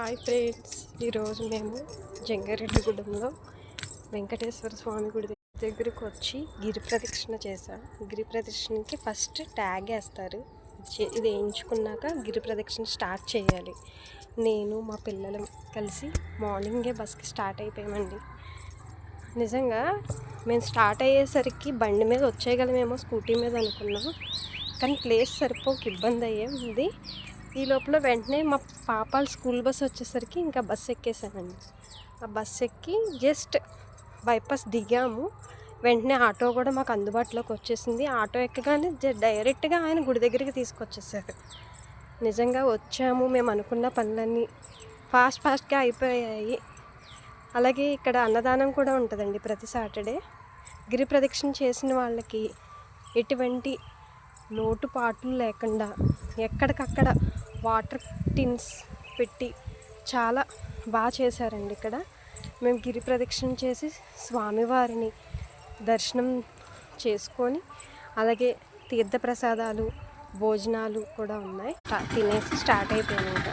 Hi friends ఈరోజు మేము జంగారెడ్డిగూడెంలో వెంకటేశ్వర స్వామి గుడి దగ్గరకు వచ్చి గిరి ప్రదక్షిణ చేశాం. గిరి ప్రదక్షిణకి ఫస్ట్ ట్యాగ్ వేస్తారు. ఇది వేయించుకున్నాక గిరి ప్రదక్షిణ స్టార్ట్ చేయాలి. నేను మా పిల్లలు కలిసి మార్నింగే బస్కి స్టార్ట్ అయిపోయామండి. నిజంగా మేము స్టార్ట్ అయ్యేసరికి బండి మీద వచ్చేయగలమేమో స్కూటీ మీద అనుకున్నాం. కానీ ప్లేస్ సరిపోక ఇబ్బంది అయ్యే ఉంది ఈ లోపల వెంటనే మా పాపాల స్కూల్ బస్ వచ్చేసరికి ఇంకా బస్సు ఎక్కేసానండి. ఆ బస్సు ఎక్కి జస్ట్ బైపాస్ దిగాము. వెంటనే ఆటో కూడా మాకు అందుబాటులోకి వచ్చేసింది. ఆటో ఎక్కగానే డైరెక్ట్గా ఆయన గుడి దగ్గరికి తీసుకొచ్చేసారు. నిజంగా వచ్చాము. మేము అనుకున్న పనులన్నీ ఫాస్ట్ ఫాస్ట్గా అయిపోయాయి. అలాగే ఇక్కడ అన్నదానం కూడా ఉంటుందండి ప్రతి సాటర్డే. గిరి ప్రదక్షిణ చేసిన వాళ్ళకి ఎటువంటి లోటుపాట్లు లేకుండా ఎక్కడికక్కడ వాటర్ టిన్స్ పెట్టి చాలా బాగా చేశారండి ఇక్కడ. మేము గిరి ప్రదక్షిణ చేసి స్వామివారిని దర్శనం చేసుకొని అలాగే తీర్థప్రసాదాలు భోజనాలు కూడా ఉన్నాయి. తినేసి స్టార్ట్ అయిపోయాను ఇంకా.